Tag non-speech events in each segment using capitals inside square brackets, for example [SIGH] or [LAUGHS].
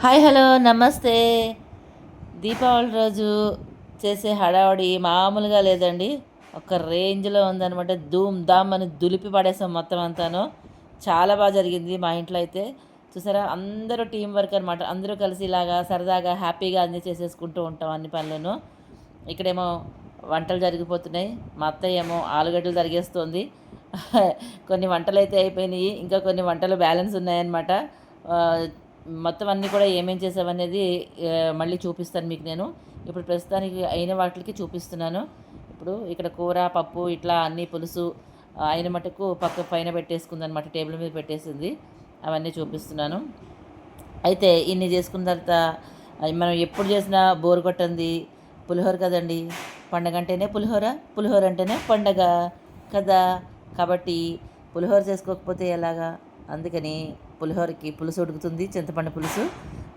Hi hello నమస్తే. దీపావళి రోజు చేసే హడావడి మామూలుగా లేదండి. ఒక రేంజ్లో ఉందనమాట ధూమ్ ధామ్ అని దులిపి పడేసాం మొత్తం అంతాను. చాలా బాగా జరిగింది మా ఇంట్లో అయితే. చూసారా? అందరూ టీం వర్క్ అనమాట అందరూ కలిసి ఇలాగా సరదాగా హ్యాపీగా అన్నీ చేసేసుకుంటూ ఉంటాం అన్ని పనులను. ఇక్కడేమో వంటలు జరిగిపోతున్నాయి. మా అత్తయ్య ఏమో ఆలుగడ్డలు జరిగేస్తుంది [LAUGHS] కొన్ని వంటలు అయితే అయిపోయినాయి. ఇంకా కొన్ని వంటలు బ్యాలెన్స్ ఉన్నాయన్నమాట. మొత్తం అన్నీ కూడా ఏమేం చేసామనేది మళ్ళీ చూపిస్తాను మీకు నేను. ఇప్పుడు ప్రస్తుతానికి అయిన వాటికి చూపిస్తున్నాను. ఇప్పుడు ఇక్కడ కూర పప్పు ఇట్లా అన్నీ పులుసు అయిన మటుకు పక్క పైన పెట్టేసుకుంది అనమాట టేబుల్ మీద పెట్టేసింది. అవన్నీ చూపిస్తున్నాను. అయితే ఇన్ని చేసుకున్న తర్వాత మనం ఎప్పుడు చేసినా బోరు కొట్టంది. పులిహోర కదండి. పండగ అంటేనే పులిహోర పులిహోర అంటేనే పండగ కదా. కాబట్టి పులిహోర చేసుకోకపోతే ఎలాగా? అందుకని పులిహోరకి పులుసు ఉడుకుతుంది చింతపండు పులుసు.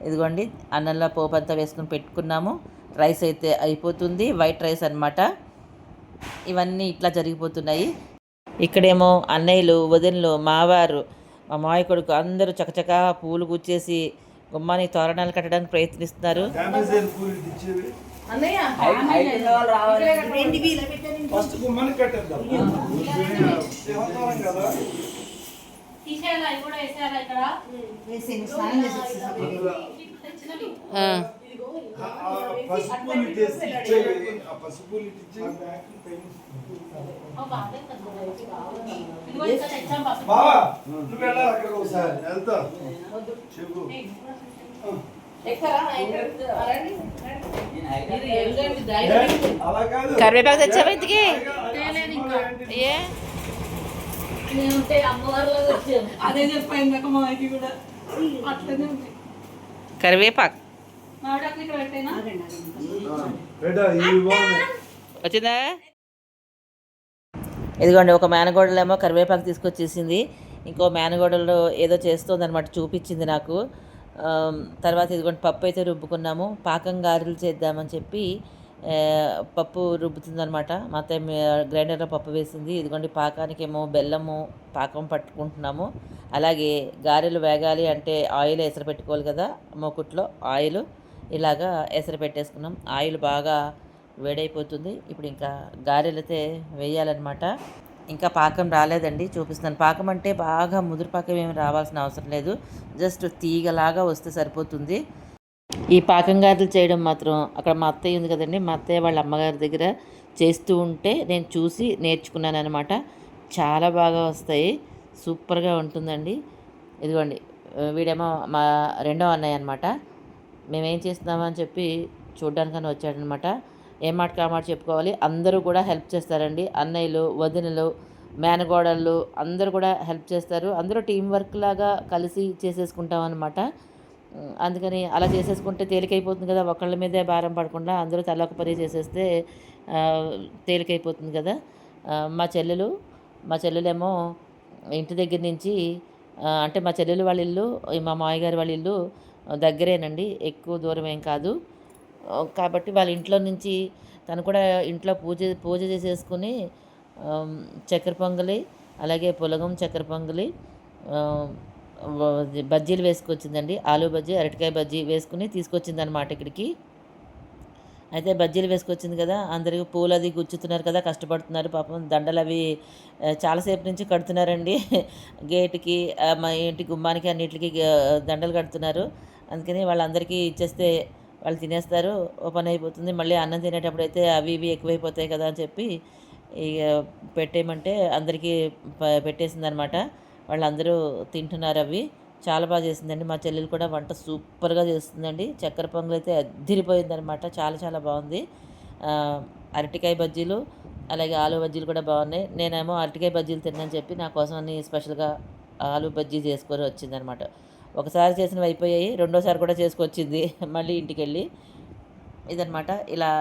ఇదిగోండి అన్నంలో పోపు అంతా వేసుకుని పెట్టుకున్నాము. రైస్ అయితే అయిపోతుంది వైట్ రైస్ అన్నమాట. ఇవన్నీ ఇట్లా జరిగిపోతున్నాయి. ఇక్కడేమో అన్నయ్యలు వదినలు మావారు మా మాయ కొడుకు అందరూ చకచకా పూలు గుచ్చేసి గుమ్మానికి తోరణాలు కట్టడానికి ప్రయత్నిస్తున్నారు. ఫస్ట్ గుమ్మని కట్టేద్దాం సింహద్వారం కదా తీసేయాలా ఇవి కూడా వేసేయాలా ఇక్కడ అందులో ఆ, ఆ ఆ పసుపులు చేసి ఇచ్చేవి ఆ పసుపులు ఇచ్చేవి ఓ బాధే కదా. ఇదిగో ఇక్కడ తెచ్చాం పసుపు. బావా నువ్వు వెళ్ళాలి అక్కడ ఒకసారి వెళ్తా చెప్పు అలా కాదు కరివేపాకు తెచ్చావా ఇంటికి తేలేదు ఇంకా. ఏ మేముంటే అమ్మవారిలో వచ్చాము అదే చెప్పాను నాకు మా ఆయనకి కూడా. అట్లనే ఉంది. కరివేపాకు. వచ్చిందా? ఇదిగోండి ఒక మేనగోడలేమో కరివేపాకు తీసుకొచ్చేసింది. ఇంకో మేనగోడలో ఏదో చేస్తుంది అనమాట చూపించింది నాకు. తర్వాత ఇదిగోండి పప్పు అయితే రుబ్బుకున్నాము. పాకం గారెలు చేద్దామని చెప్పి పప్పు రుబ్బుతుంది అనమాట మా అత్తయ్య గ్రైండర్లో పప్పు వేసింది. ఇదిగోండి పాకానికి ఏమో బెల్లము పాకం పట్టుకుంటున్నాము. అలాగే గారెలు వేగాలి అంటే ఆయిల్ ఎసరు పెట్టుకోవాలి కదా మూకుట్లో ఆయిల్. ఇలాగా ఎసరు పెట్టేసుకున్నాం. ఆయిల్ బాగా వేడైపోతుంది. ఇప్పుడు ఇంకా గారెలు అయితే వేయాలన్నమాట. ఇంకా పాకం రాలేదండి చూపిస్తున్నాను. పాకం అంటే బాగా ముదురు పాకం ఏమి రావాల్సిన అవసరం లేదు. జస్ట్ తీగలాగా వస్తే సరిపోతుంది. ఈ పాకం గారెలు చేయడం మాత్రం అక్కడ మా అత్తయ్య ఉంది కదండి మా అత్తయ్య వాళ్ళ అమ్మగారి దగ్గర చేస్తూ ఉంటే నేను చూసి నేర్చుకున్నాను అనమాట చాలా బాగా వస్తాయి సూపర్గా ఉంటుందండి. ఇదిగోండి వీడేమో మా రెండో అన్నయ్య అనమాట మేమేం చేస్తున్నామని చెప్పి చూడ్డానికని వచ్చాడనమాట ఏ మాట కామాట చెప్పుకోవాలి అందరూ కూడా హెల్ప్ చేస్తారండి. అన్నయ్యలు వదినలు మేనగోడళ్ళు అందరూ కూడా హెల్ప్ చేస్తారు. అందరూ టీం వర్క్ లాగా కలిసి చేసేసుకుంటాం అనమాట అందుకని అలా చేసేసుకుంటే తేలికైపోతుంది కదా ఒకళ్ళ మీదే భారం పడకుండా అందరూ తలొక పని చేసేస్తే తేలికైపోతుంది కదా. మా చెల్లెలు మా చెల్లెలేమో ఇంటి దగ్గర నుంచి అంటే మా చెల్లెలు వాళ్ళ ఇల్లు మా మామయ్యగారి వాళ్ళ ఇల్లు దగ్గరేనండి ఎక్కువ దూరం ఏం కాదు. కాబట్టి వాళ్ళ ఇంట్లో నుంచి తను కూడా ఇంట్లో పూజ పూజ చేసేసుకుని చక్కెర పొంగలి అలాగే పులగం చక్కెర పొంగలి బజ్జీలు వేసుకొచ్చిందండి. ఆలు బజ్జీ అరటికాయ బజ్జీ వేసుకుని తీసుకొచ్చింది అనమాట ఇక్కడికి. అయితే బజ్జీలు వేసుకొచ్చింది కదా అందరికీ పూలు అది గుచ్చుతున్నారు కదా కష్టపడుతున్నారు పాపం దండలు అవి చాలాసేపు నుంచి కడుతున్నారండి. గేటుకి మా ఇంటి గుమ్మానికి అన్నిటికి దండలు కడుతున్నారు. అందుకని వాళ్ళందరికీ ఇచ్చేస్తే వాళ్ళు తినేస్తారు ఓ పని అయిపోతుంది. మళ్ళీ అన్నం తినేటప్పుడు అయితే అవి ఇవి ఎక్కువైపోతాయి కదా అని చెప్పి ఇక పెట్టేయమంటే అందరికీ పెట్టేసింది పెట్టేసిందనమాట వాళ్ళందరూ తింటున్నారు అవి. చాలా బాగా చేసిందండి. మా చెల్లెలు కూడా వంట సూపర్గా చేస్తుందండి. చక్కెర పొంగల్ అయితే అద్దిరిపోయిందనమాట చాలా చాలా బాగుంది. అరటికాయ బజ్జీలు అలాగే ఆలు బజ్జీలు కూడా బాగున్నాయి. నేనేమో అరటికాయ బజ్జీలు తిన్నాను చెప్పి నా కోసం అన్ని స్పెషల్గా ఆలు బజ్జీ చేసుకొని వచ్చిందనమాట ఒకసారి చేసినవి అయిపోయాయి రెండోసారి కూడా చేసుకొచ్చింది. మళ్ళీ ఇంటికి వెళ్ళి ఇదనమాట ఇలా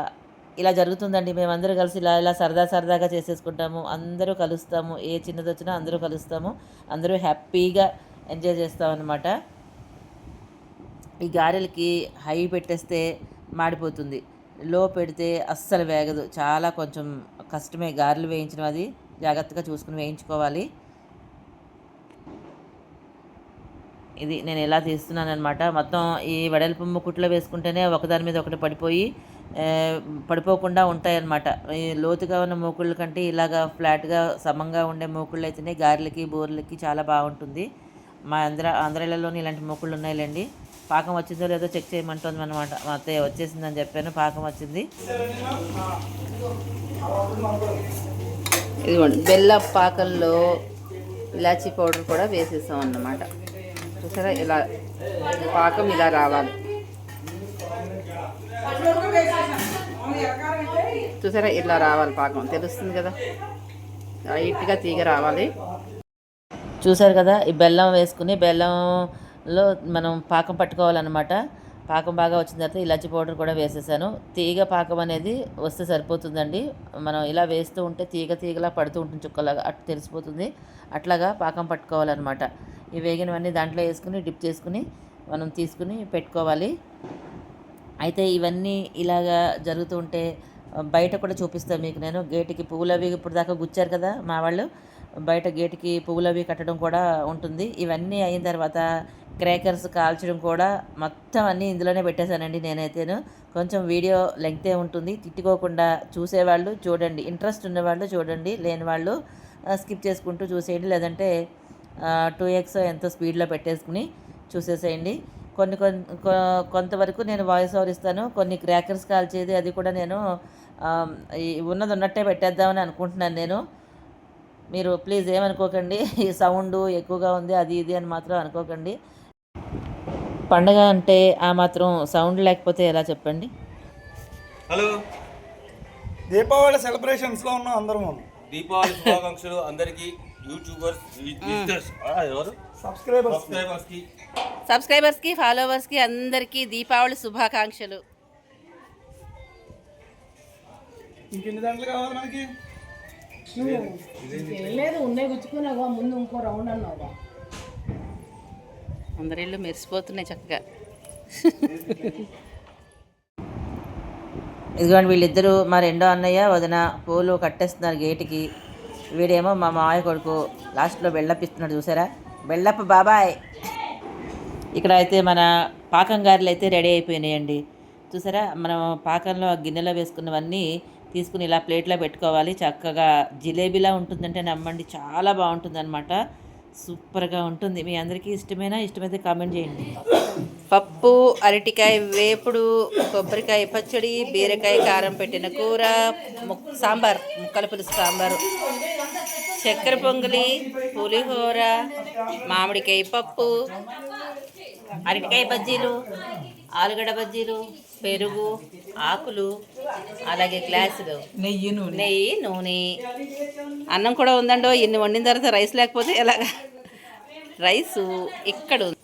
ఇలా జరుగుతుందండి. మేమందరూ కలిసి ఇలా ఇలా సరదా సరదాగా చేసేసుకుంటాము. అందరూ కలుస్తాము. ఏ చిన్నది వచ్చినా అందరూ కలుస్తాము. అందరూ హ్యాపీగా ఎంజాయ్ చేస్తాం ఈ గారెలకి హై పెట్టేస్తే మాడిపోతుంది. లో పెడితే అస్సలు వేగదు. చాలా కొంచెం కష్టమే గారెలు వేయించడం అది. జాగ్రత్తగా చూసుకుని వేయించుకోవాలి. ఇది నేను ఎలా తీస్తున్నాను అనమాట మొత్తం ఈ వెడల్పు కుట్లో వేసుకుంటేనే ఒకదాని మీద ఒకటి పడిపోయి పడిపోకుండా ఉంటాయన్నమాట. ఈ లోతుగా ఉన్న మూకుళ్ళ కంటే ఇలాగా ఫ్లాట్గా సమంగా ఉండే మూకుళ్ళు అయితేనే గారెలకి బోర్లకి చాలా బాగుంటుంది. మా ఆంధ్ర ఆంధ్రాలలోని ఇలాంటి మూకుళ్ళు ఉన్నాయిలేండి. పాకం వచ్చిందో లేదో చెక్ చేయమంటుంది అనమాట మా అత్తయ్య వచ్చేసిందని చెప్పాను పాకం వచ్చింది. ఇదిగోండి బెల్ల పాకంలో ఇలాచీ పౌడర్ కూడా వేసేసాం అన్నమాట చూసారా ఇలా పాకం ఇలా రావాలి. చూసారా ఇలా రావాలి పాకం. తెలుస్తుంది కదా. లైట్గా తీగ రావాలి. చూసారు కదా ఈ బెల్లం వేసుకుని బెల్లంలో మనం పాకం పట్టుకోవాలన్నమాట. పాకం బాగా వచ్చిన తర్వాత ఇలాచి పౌడర్ కూడా వేసేసాను. తీగ పాకం అనేది వస్తే సరిపోతుందండి. మనం ఇలా వేస్తూ ఉంటే తీగ తీగలా పడుతూ ఉంటుంది చుక్కలాగా అటు తెలిసిపోతుంది. అట్లాగా పాకం పట్టుకోవాలన్నమాట. ఈ వేగినవన్నీ దాంట్లో వేసుకుని డిప్ చేసుకుని మనం తీసుకుని పెట్టుకోవాలి. అయితే ఇవన్నీ ఇలాగా జరుగుతూ ఉంటే బయట కూడా చూపిస్తాను మీకు నేను. గేటుకి పువ్వులు అవి ఇప్పుడు దాకా గుచ్చారు కదా మా వాళ్ళు. బయట గేటుకి పువ్వులు అవి కట్టడం కూడా ఉంటుంది. ఇవన్నీ అయిన తర్వాత క్రేకర్స్ కాల్చడం కూడా మొత్తం అన్నీ ఇందులోనే పెట్టేశానండి నేనైతేను. కొంచెం వీడియో లెంగ్తే ఉంటుంది. తిట్టుకోకుండా చూసేవాళ్ళు చూడండి. ఇంట్రెస్ట్ ఉన్నవాళ్ళు చూడండి. లేని వాళ్ళు స్కిప్ చేసుకుంటూ చూసేయండి. లేదంటే టూ ఎక్స్ ఎంతో స్పీడ్లో పెట్టేసుకుని చూసేసేయండి. కొన్ని కొంతవరకు నేను వాయిస్ ఓవర్ ఇస్తాను. కొన్ని క్రాకర్స్ కాల్చేది అది కూడా నేను ఉన్నది ఉన్నట్టే పెట్టేద్దామని అనుకుంటున్నాను నేను. మీరు ప్లీజ్ ఏమనుకోకండి. ఈ సౌండ్ ఎక్కువగా ఉంది అది ఇది అని మాత్రం అనుకోకండి. పండగ అంటే ఆ మాత్రం సౌండ్ లేకపోతే ఎలా చెప్పండి? హలో. దీపావళి సెలబ్రేషన్స్లో ఉన్నాం అందరం దీపావళి శుభాకాంక్షలు అందరికి యూట్యూబర్స్ ఎవరు? సబ్స్క్రైబర్స్ సబ్స్క్రైబర్స్కి. సబ్స్క్రైబర్స్కి ఫాలోవర్స్కి అందరికీ దీపావళి శుభాకాంక్షలు. ఇంకెన్ని దాంట్లో కావాలి మనకి? ఏం లేదు ఉన్నాయి గుచ్చుకున్నావా ముందు ఇంకో రౌండ్ అన్నావా అందరిళ్ళు మెరిసిపోతున్నాయి చక్కగా. ఇదిగోండి వీళ్ళిద్దరూ మా రెండో అన్నయ్య వదిన పూలు కట్టేస్తున్నారు గేటుకి. వీడేమో మా మామయ్య కొడుకు లాస్ట్లో బెల్లపిస్తున్నాడు చూసారా? బెల్లప్ప బాబాయ్. ఇక్కడ అయితే మన పాకం గారెలు అయితే రెడీ అయిపోయినాయండి. చూసారా? మనం పాకంలో ఆ గిన్నెలో వేసుకున్నవన్నీ తీసుకుని ఇలా ప్లేట్లో పెట్టుకోవాలి. చక్కగా జిలేబీలా ఉంటుందంటే నమ్మండి. చాలా బాగుంటుంది అనమాట సూపర్గా ఉంటుంది. మీ అందరికీ ఇష్టమేనా? ఇష్టమైతే కామెంట్ చేయండి. పప్పు అరటికాయ వేపుడు కొబ్బరికాయ పచ్చడి బీరకాయ కారం పెట్టిన కూర ముక్- సాంబార్ ముక్కల పులుసు సాంబారు. చక్కెర పొంగలి పులిహోర మామిడికాయ పప్పు అరటికాయ బజ్జీలు ఆలుగడ్డ బజ్జీలు పెరుగు ఆకులు అలాగే గ్లాసులు. నెయ్యి నూనె. నెయ్యి నూనె. అన్నం కూడా ఉందండో ఇన్ని వండిన తర్వాత రైస్ లేకపోతే ఎలాగ? రైసు ఇక్కడ ఉంది.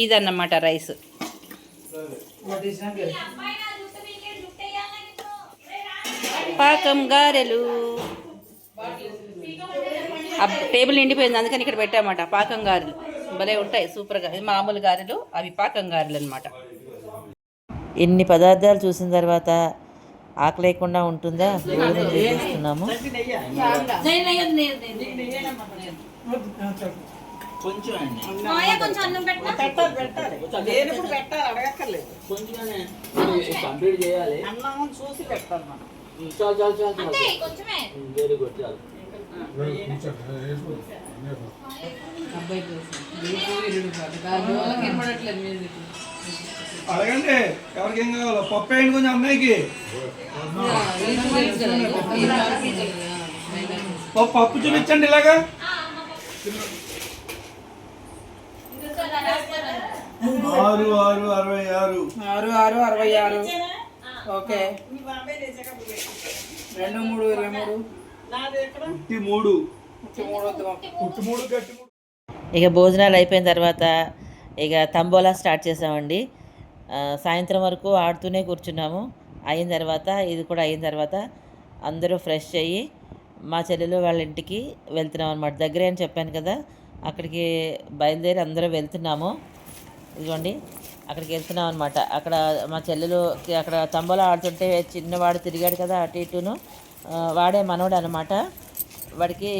ఇదన్నమాట రైస్. పాకం గారెలు. టేబుల్ నిండిపోయింది. అందుకని ఇక్కడ పెట్టామట. పాకం గారెలు భలే ఉంటాయి. సూపర్గా. ఇది మామూలు గారెలు. అవి పాకం గారెలు అనమాట ఎన్ని పదార్థాలు చూసిన తర్వాత ఆకలి లేకుండా ఉంటుందా? భోజనం చేసేస్తున్నాము కంప్లీట్ చేయాలి. అన్నం చూసి పెట్టాలి వెరీ గుడ్ చాలు అడగండి ఎవరికి ఏం కావాలో? పప్పు వేయండి కొంచెం అమ్మాయికి. పప్పు పప్పు చూపించండి ఇలాగా. ఆరు ఆరు అరవై ఆరు. ఆరు ఆరు అరవై ఆరు. ఓకే. రెండు మూడు ఇరవై మూడు. పుట్టి మూడు మూడు వద్దు పుట్టి మూడు గట్టి మూడు. ఇక భోజనాలు అయిపోయిన తర్వాత ఇక తంబోలా స్టార్ట్ చేసామండి. సాయంత్రం వరకు ఆడుతూనే కూర్చున్నాము. అయిన తర్వాత ఇది కూడా అయిన తర్వాత అందరూ ఫ్రెష్ అయ్యి మా చెల్లెలు వాళ్ళ ఇంటికి వెళ్తున్నాం అనమాట దగ్గరే అని చెప్పాను కదా అక్కడికి బయలుదేరి అందరూ వెళ్తున్నాము. ఇదిగోండి అక్కడికి వెళ్తున్నాం అనమాట అక్కడ మా చెల్లెలు అక్కడ తంబోలా ఆడుతుంటే చిన్నవాడు తిరిగాడు కదా అటు ఇటును. వాడే మనోడు అనమాట వాడికి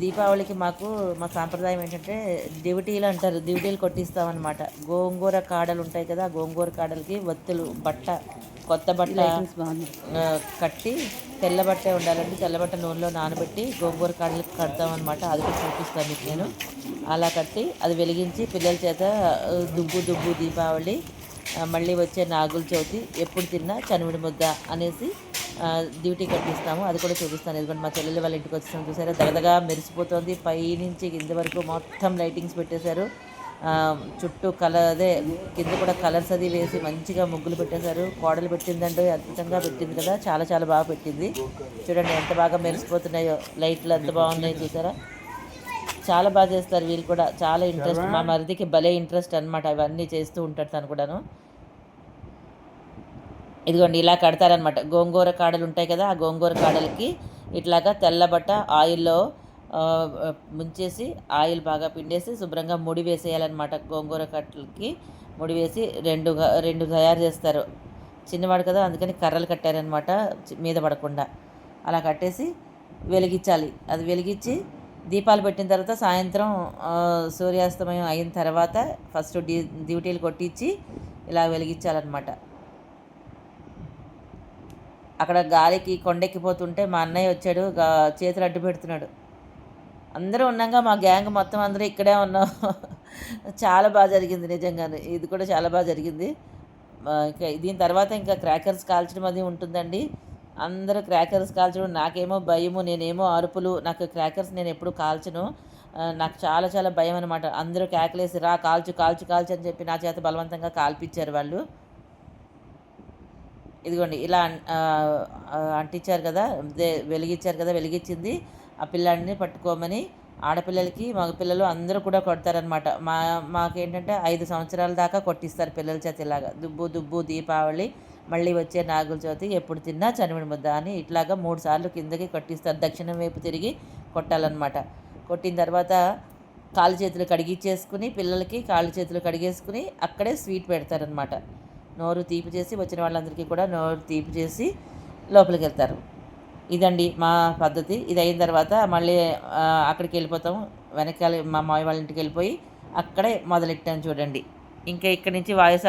దీపావళికి మాకు మా సాంప్రదాయం ఏంటంటే దివిటీలు అంటారు. దివిటీలు కొట్టిస్తామన్నమాట. గోంగూర కాడలు ఉంటాయి కదా గోంగూర కాడలకి ఒత్తులు బట్ట కొత్త బట్ట కట్టి తెల్ల బట్టే ఉండాలంటే తెల్ల బట్ట నూనెలో నానబెట్టి గోంగూర కాడలకి కడతామన్నమాట. అది కూడా చూపిస్తాను మీకు నేను. అలా కట్టి అది వెలిగించి పిల్లల చేత దుబ్బు దుబ్బు దీపావళి మళ్ళీ వచ్చే నాగుల చవితి ఎప్పుడు తిన్నా చనివిడి ముద్ద అనేసి డ్యూటీ కట్టిస్తాము. అది కూడా చూపిస్తాను. ఎందుకంటే మా చెల్లెలు వాళ్ళ ఇంటికి వచ్చేసాం చూసారా? దగదగా మెరిసిపోతుంది. పైనుంచి కింద వరకు మొత్తం లైటింగ్స్ పెట్టేశారు. చుట్టూ కలర్ అదే కింద కూడా కలర్స్ అది వేసి మంచిగా ముగ్గులు పెట్టేశారు. కోడలు పెట్టిందంటే అద్భుతంగా పెట్టింది కదా? చాలా చాలా బాగా పెట్టింది. చూడండి ఎంత బాగా మెరిసిపోతున్నాయో. లైట్లు ఎంత బాగున్నాయో చూసారా? చాలా బాగా చేస్తారు వీళ్ళు కూడా. చాలా ఇంట్రెస్ట్ మా మరిదికి భలే ఇంట్రెస్ట్ అనమాట అవన్నీ చేస్తూ ఉంటాడు తను కూడాను. ఇదిగోండి ఇలా కడతారనమాట గోంగూర కాడలు ఉంటాయి కదా ఆ గోంగూర కాడలకి ఇట్లాగా తెల్లబట్ట ఆయిల్లో ముంచేసి ఆయిల్ బాగా పిండేసి శుభ్రంగా ముడి వేసేయాలన్నమాట గోంగూర కట్టలకి. ముడి వేసి రెండు రెండు తయారు చేస్తారు. చిన్నవాడు కదా అందుకని కర్రలు కట్టారనమాట మీద పడకుండా. అలా కట్టేసి వెలిగించాలి. అది వెలిగించి దీపాలు పెట్టిన తర్వాత సాయంత్రం సూర్యాస్తమయం అయిన తర్వాత ఫస్ట్ డ్యూ డ్యూటీలు కొట్టించి ఇలా వెలిగించాలన్నమాట. అక్కడ గాలికి కొండెక్కిపోతుంటే మా అన్నయ్య వచ్చాడు చేతులు అడ్డు పెడుతున్నాడు. అందరూ ఉన్నాగా మా గ్యాంగ్ మొత్తం అందరూ ఇక్కడే ఉన్నాం. [LAUGHS] చాలా బాగా జరిగింది నిజంగానే. ఇది కూడా చాలా బాగా జరిగింది. ఇంకా దీని తర్వాత ఇంకా క్రాకర్స్ కాల్చడం అది ఉంటుందండి. అందరూ క్రాకర్స్ కాల్చడం నాకేమో భయము నేనేమో అరుపులు నాకు క్రాకర్స్ నేను ఎప్పుడు కాల్చను. నాకు చాలా చాలా భయం అనమాట అందరూ కేకలేసి రా కాల్చు కాల్చు కాల్చు అని చెప్పి నా చేత బలవంతంగా కాల్పించారు వాళ్ళు. ఇదిగోండి ఇలా అంటించారు కదా వెలిగించారు కదా వెలిగించింది. ఆ పిల్లాడిని పట్టుకోమని ఆడపిల్లలకి మా పిల్లలు అందరూ కూడా కొడతారనమాట మా మాకేంటంటే ఐదు సంవత్సరాల దాకా కొట్టిస్తారు పిల్లల చేత ఇలాగా. దుబ్బు దుబ్బు దీపావళి మళ్ళీ వచ్చే నాగుల చవితి ఎప్పుడు తిన్నా చనివిడి ముద్ద అని ఇట్లాగా మూడు సార్లు కిందకి కొట్టిస్తారు దక్షిణం వైపు తిరిగి కొట్టాలన్నమాట. కొట్టిన తర్వాత కాళ్ళు చేతులు కడిగిచ్చేసుకుని పిల్లలకి కాళ్ళు చేతులు కడిగేసుకుని అక్కడే స్వీట్ పెడతారనమాట నోరు తీపి చేసి వచ్చిన వాళ్ళందరికీ కూడా నోరు తీపి చేసి లోపలికి వెళ్తారు. ఇదండి మా పద్ధతి. ఇది అయిన తర్వాత మళ్ళీ అక్కడికి వెళ్ళిపోతాం వెనకాల మా మావి వాళ్ళ ఇంటికి వెళ్ళిపోయి అక్కడే మొదలెట్టాను చూడండి. ఇంకా ఇక్కడి నుంచి వాయిస్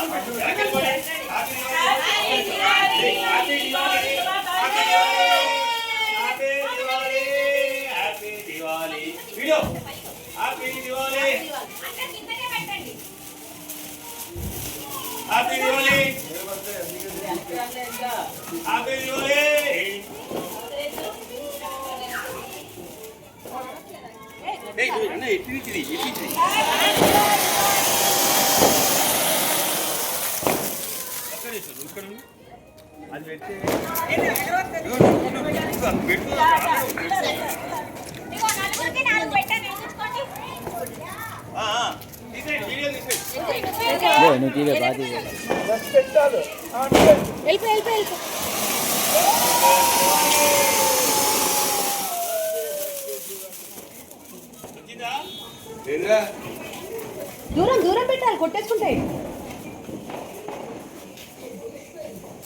ఓవర్ ఆపేస్తాను అక్కడ కిందనే పెట్టండి ఇదిగో నలుగురికి నాలుగు పెట్టాను ఎక్కించుకోండి నువ్వు తీరే బాధ వెళ్ళిపో వెళ్ళిపో వెళ్ళిపో. దూరం దూరం పెట్టాలి కొట్టేసుకుంటాయి తిప్- తిప్పు దాన్ని తిప్పు ఆ, వీడియో తీయండి. ఇటు, ఇటు. మళ్ళీ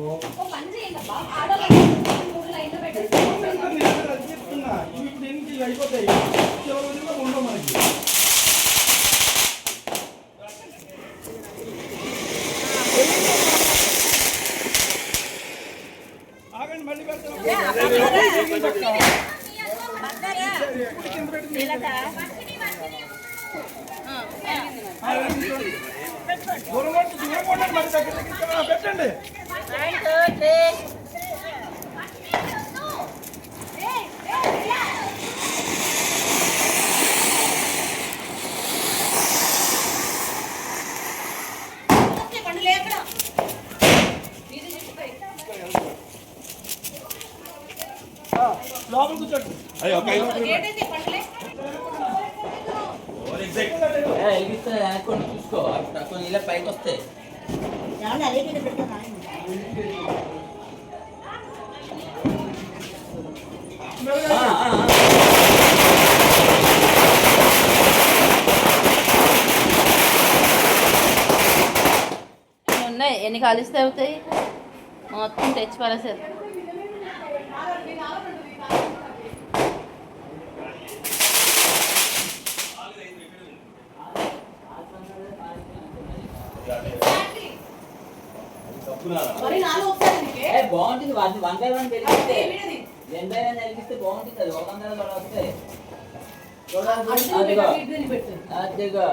ఓ పని చేయండి అబ్బా ఆడవాళ్ళు మూడు లైన్లో పెట్టేసి చెప్తున్నా ఇప్పుడు ఎన్ని అయిపోతాయి చివరి రోజుల్లో ఉండవు మనకి ఆగండి మళ్ళీ పెడతాం దూరం కొట్టు, దూరం కొట్టండి, మరి దగ్గర దగ్గర పెట్టండి లోపల కూర్చోండి అయ్యో ఒక ఐదు ఓవర్ ఎగ్జైట్ ఏ, ఎలిగిస్తే వెనక్కొని చూసుకో కొన్ని ఇలా పైకి వస్తాయి. ఉన్నాయి ఎన్ని కాలిస్తే అవుతాయి? మొత్తం తెచ్చి పడేసారు ఏ, బాగుంటుంది వన్ వన్ బై వన్ వెలిగిస్తే వన్ బై వన్ వెలిగిస్తే బాగుంటుంది అది ఒక వందల కూడా వస్తాయి చూడాలి అదిగో అదిగో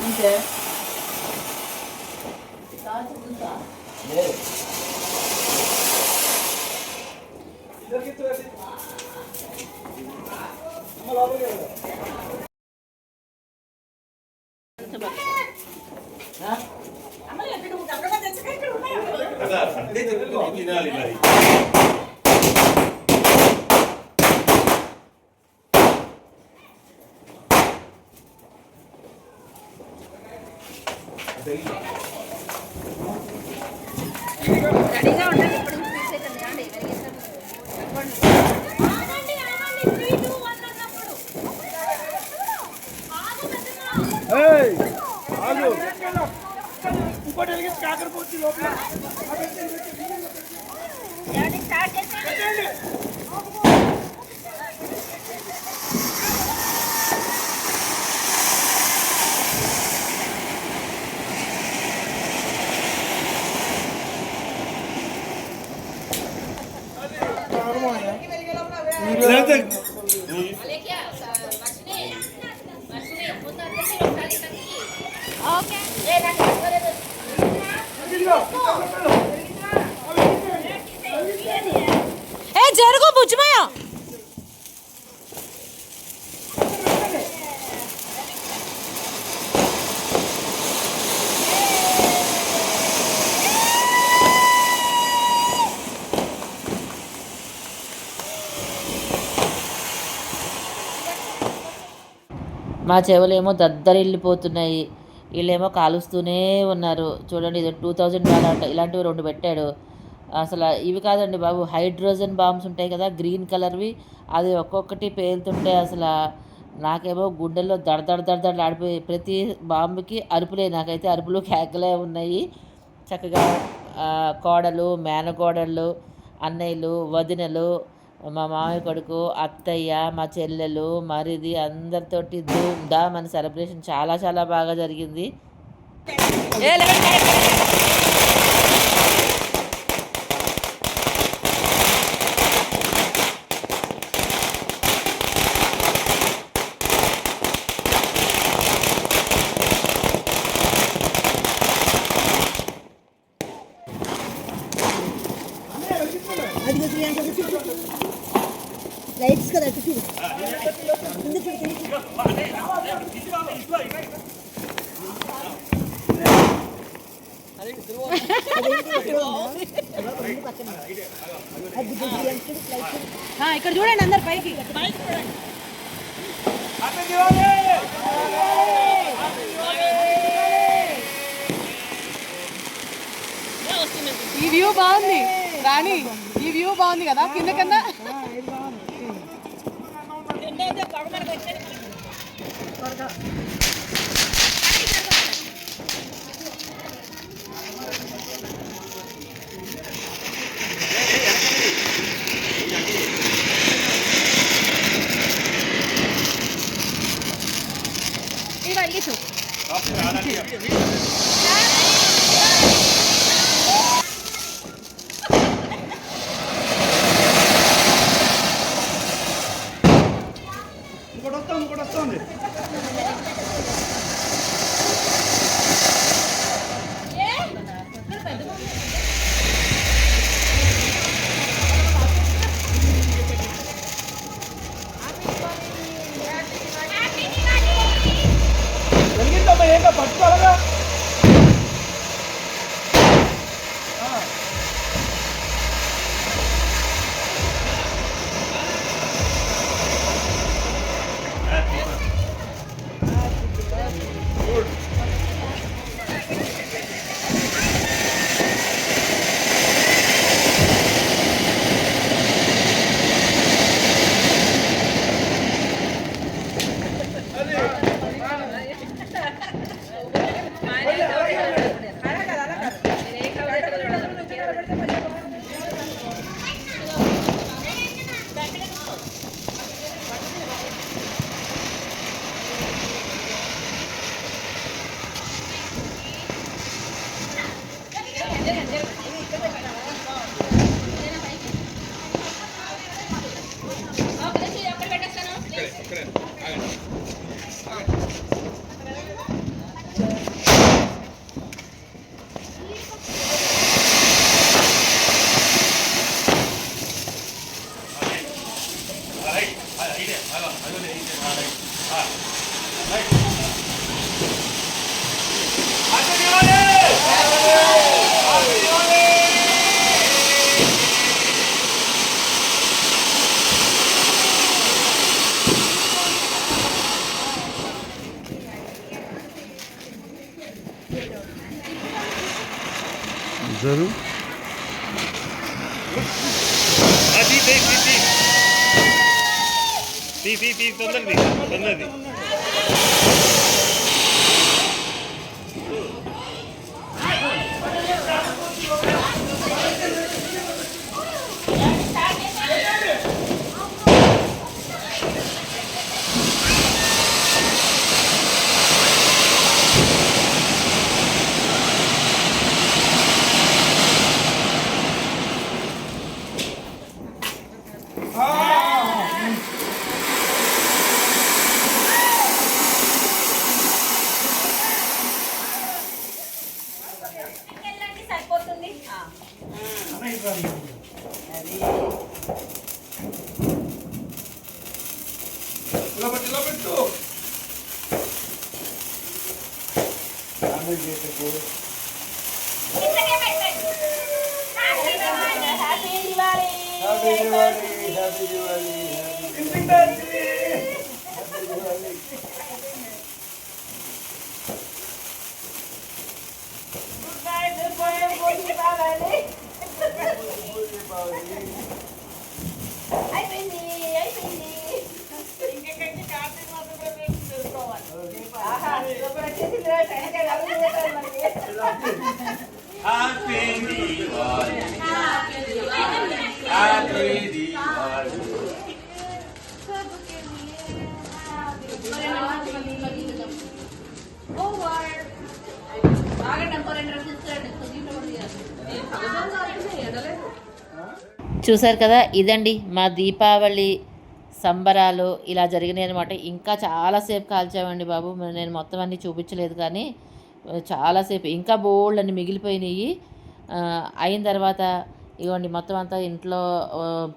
అంతే ఆగండి త్రీ టూ వన్ అన్నప్పుడు ఆగు పెద్దమ్మ. ఏయ్, ఆగు. ఇంకోటి వెలిగించి కాకరపోవచ్చు లోపల లేదా ఓకే ఏ రండి త్వరగా. ఏ జరుగు బుజ్జిమయ్య మా చెవులేమో దద్దరిల్లిపోతున్నాయి. వీళ్ళేమో కాలుస్తూనే ఉన్నారు. చూడండి ఇది టూ థౌజండ్ డాలర్ ఇలాంటివి రెండు పెట్టాడు. అసలు ఇవి కాదండి బాబు హైడ్రోజన్ బాంబ్స్ ఉంటాయి కదా గ్రీన్ కలర్వి. అది ఒక్కొక్కటి పేలుతుంటే అసలు నాకేమో గుండెల్లో దడ దడ దడ ఆడిపోయి ప్రతి బాంబుకి అరుపులే నాకైతే అరుపులు కేకలే ఉన్నాయి. చక్కగా కోడలు మేనకోడళ్ళు అన్నయ్యలు వదినలు మా మామయ్య కొడుకు అత్తయ్య మా చెల్లెలు మరిది అందరితోటి ధూమ్ ధామ్ అని సెలబ్రేషన్ చాలా చాలా బాగా జరిగింది. ఏ లైట్స్ కదా అటు చూడు. ఇక్కడ చూడండి అందరు పైకి. ఈ వ్యూ బాగుంది రాణి. వ్యూ బాగుంది కదా కింద కింద ఇది అడిగేసు కన్నా తీ తీ తీ తొందరది తొందరది వెళ్ళండి ఇలా పెట్టు ఇలా పెట్టు డామేజ్ చేయటకు కిందకే పెట్టండి happy Diwali happy Diwali happy Diwali happy Diwali happy Diwali అయిపోయింది అయిపోయింది ఇంకెక్కడికి కార్తీక మాసం కూడా మేము చూసుకోవాలి. హ్యాపీ చూశారు కదా ఇదండి మా దీపావళి సంబరాలు ఇలా జరిగినాయి అనమాట ఇంకా చాలాసేపు కాల్చామండి బాబు నేను మొత్తం అన్నీ చూపించలేదు కానీ చాలాసేపు ఇంకా బోల్డ్ అన్ని మిగిలిపోయినాయి. అయిన తర్వాత ఇవ్వండి మొత్తం అంతా ఇంట్లో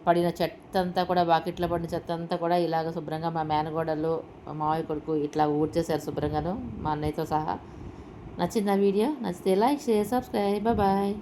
పడిన చెత్త అంతా కూడా బాకెట్లో పడిన చెత్త అంతా కూడా ఇలాగ శుభ్రంగా మా మేనగోడలు మా మావయ్య కొడుకు ఇట్లా ఊడ్చేశారు శుభ్రంగాను మా అన్నయ్యతో సహా. నచ్చిందా వీడియో? నచ్చితే లైక్ షేర్ సబ్స్క్రైబ్ బాయ్.